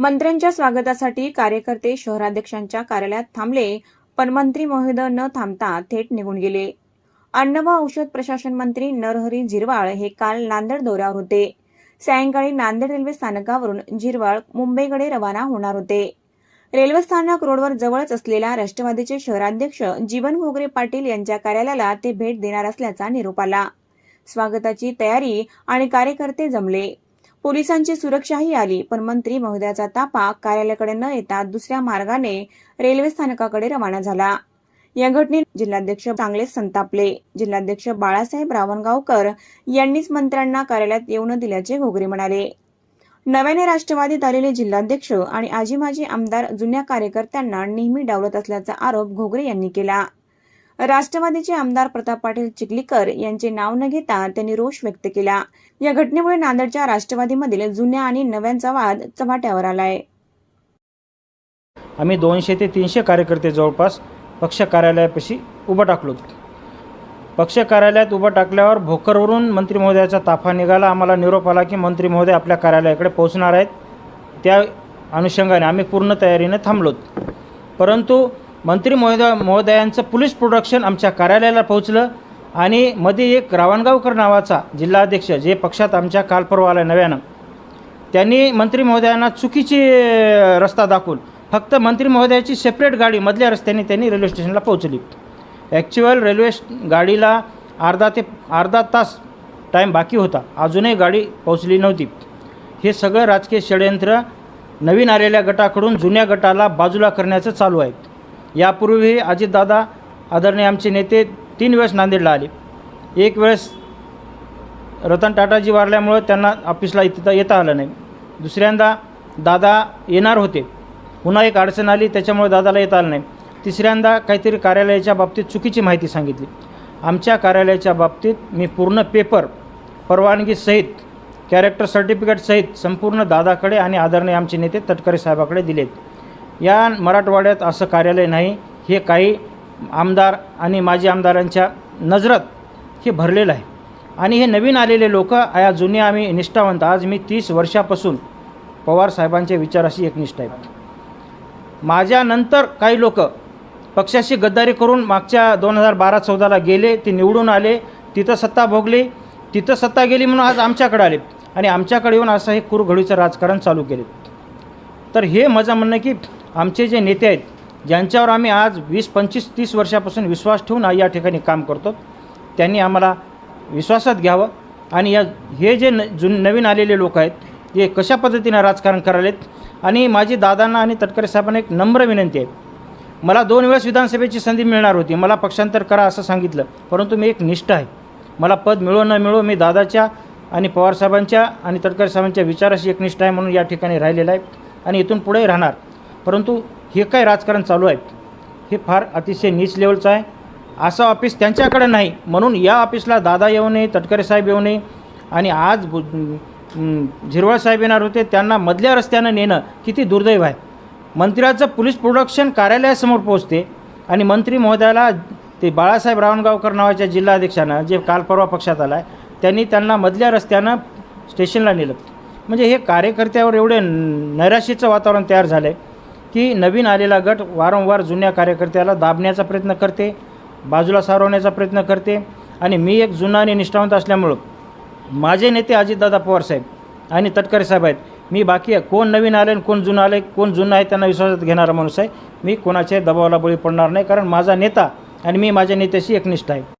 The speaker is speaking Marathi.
मंत्र्यांच्या स्वागतासाठी कार्यकर्ते शहराध्यक्षांच्या कार्यालयात थांबले पण मंत्री महोदय न थांबता थेट निघून गेले. अन्न व औषध प्रशासन मंत्री नरहरी झिरवाळ हे काल नांदेड दौऱ्यावर होते. सायंकाळी नांदेड रेल्वे स्थानकावरून झिरवाळ मुंबईकडे रवाना होणार होते. रेल्वे स्थानक रोडवर जवळच असलेल्या राष्ट्रवादीचे शहराध्यक्ष जीवन घोगरे पाटील यांच्या कार्यालयाला ते भेट देणार असल्याचा निरोप आला. स्वागताची तयारी आणि कार्यकर्ते जमले. पोलिसांची सुरक्षाही आली पण मंत्री महोदयाचा तापा कार्यालयाकडे न येता दुसऱ्या मार्गाने रेल्वे स्थानकाकडे रवाना झाला. या घटनेत जिल्हाध्यक्ष चांगलेच संतापले. जिल्हाध्यक्ष बाळासाहेब रावणगावकर यांनीच मंत्र्यांना कार्यालयात येऊ न दिल्याचे घोगरे म्हणाले. नव्याने राष्ट्रवादीत आलेले जिल्हाध्यक्ष आणि आजी माजी आमदार जुन्या कार्यकर्त्यांना नेहमी डावलत असल्याचा आरोप घोगरे यांनी केला. राष्ट्रवादीचे आमदार प्रताप पाटील चिखलीकर यांचे नाव न घेता त्यांनी रोष व्यक्त केला. या घटनेमुळे नांदेडच्या राष्ट्रवादीमधील जुन्या आणि नव्यांचा वाद चव्हाट्यावर आलाय. आम्ही दोनशे ते तीनशे कार्यकर्ते जवळपास पक्ष कार्यालयापाशी उभं टाकलो पक्ष कार्यालयात उभं टाकल्यावर भोकरवरून मंत्री महोदयाचा ताफा निघाला. आम्हाला निरोप आला की मंत्री महोदय आपल्या कार्यालयाकडे पोहोचणार आहेत. त्या अनुषंगाने आम्ही पूर्ण तयारीने थांबलोत परंतु मंत्री महोदय महोदयांचं पोलीस प्रोडक्शन आमच्या कार्यालयाला पोहोचलं आणि मध्ये एक रावणगावकर नावाचा जिल्हाध्यक्ष जे पक्षात आमच्या कालपर्वा आला नव्यानं त्यांनी मंत्री महोदयांना चुकीची रस्ता दाखवून फक्त मंत्री महोदयाची सेपरेट गाडी मधल्या रस्त्याने त्यांनी रेल्वे स्टेशनला पोहोचली. ॲक्च्युअल रेल्वे गाडीला अर्धा ते अर्धा तास टाईम बाकी होता. अजूनही गाडी पोहोचली नव्हती. हे सगळं राजकीय षडयंत्र नवीन आलेल्या गटाकडून जुन्या गटाला बाजूला करण्याचं चालू आहे. यापूर्वीही अजितदादा आदरणीय आमचे नेते तीन वेळेस नांदेडला आले. एक वेळेस रतन टाटाजी वारल्यामुळं त्यांना ऑफिसला इथं येता आलं नाही. दुसऱ्यांदा दादा येणार होते. पुन्हा एक अडचण आली त्याच्यामुळे दादाला येता आलं नाही. तिसऱ्यांदा काहीतरी कार्यालयाच्या बाबतीत चुकीची माहिती सांगितली. आमच्या कार्यालयाच्या बाबतीत मी पूर्ण पेपर परवानगीसहित कॅरेक्टर सर्टिफिकेटसहित संपूर्ण दादाकडे आणि आदरणीय आमचे नेते तटकरे साहेबाकडे दिलेत. या मराठवाड्यात असं कार्यालय नाही हे काही आमदार आणि माजी आमदारांच्या नजरात हे भरलेलं आहे. आणि हे नवीन आलेले लोक या जुने आम्ही निष्ठावंत. आज मी तीस वर्षापासून पवार साहेबांच्या विचाराशी एकनिष्ठ आहे. माझ्यानंतर काही लोक पक्षाशी गद्दारी करून मागच्या दोन हजार बारा चौदाला गेले ते निवडून आले तिथं सत्ता भोगली तिथं सत्ता गेली म्हणून आज आमच्याकडे आले. आणि आमच्याकडे येऊन असं हे कुरघडीचं राजकारण चालू केले. तर हे माझं म्हणणं की आमचे जे नेते आहेत ज्यांच्यावर आम्ही आज वीस पंचवीस तीस वर्षापासून विश्वास ठेवून या ठिकाणी काम करतो त्यांनी आम्हाला विश्वासात घ्यावं आणि या हे जे न जुन नवीन आलेले लोक आहेत ते कशा पद्धतीनं राजकारण करायलेत आणि माझी दादांना आणि तटकरे साहेबांना एक नम्र विनंती आहे. मला दोन वेळेस विधानसभेची संधी मिळणार होती मला पक्षांतर करा असं सांगितलं परंतु मी एक निष्ठ आहे. मला पद मिळो न मिळो मी दादाच्या आणि पवारसाहेबांच्या आणि तटकरे साहेबांच्या विचाराशी एकनिष्ठ आहे म्हणून या ठिकाणी राहिलेला आहे आणि इथून पुढेही राहणार. परंतु हे काय राजकारण चालू आहे हे फार अतिशय नीच लेवलचं आहे. असं ऑफिस त्यांच्याकडे नाही. म्हणून या ऑफिसला दादा येऊ नये तटकरे साहेब येऊ नये आणि आज झिरवळ साहेब येणार होते त्यांना मधल्या रस्त्यानं नेणं किती दुर्दैव आहे. मंत्र्याचं पोलीस प्रोडक्शन कार्यालयासमोर पोहोचते आणि मंत्री महोदयाला ते बाळासाहेब रावणगावकर नावाच्या जिल्हाध्यक्षानं जे काल परवा पक्षात आला आहे त्यांनी त्यांना मधल्या रस्त्यानं स्टेशनला नेलं. म्हणजे हे कार्यकर्त्यावर एवढे नैराश्याचं वातावरण तयार झालं आहे की नवीन आलेला गट वारंवार जुन्या कार्यकर्त्याला दाबण्याचा प्रयत्न करते बाजूला सारवण्याचा प्रयत्न करते आणि मी एक जुना आणि निष्ठावंत असल्यामुळं माझे नेते अजितदादा पवार साहेब आणि तटकरे साहेब आहेत. मी बाकी आहे. कोण नवीन आले आणि कोण जुनं आले कोण जुनं आहे त्यांना विश्वासात घेणारा माणूस आहे मी कोणाच्याही दबावाला बळी पडणार नाही कारण माझा नेता आणि मी माझ्या नेत्याशी एकनिष्ठ आहे.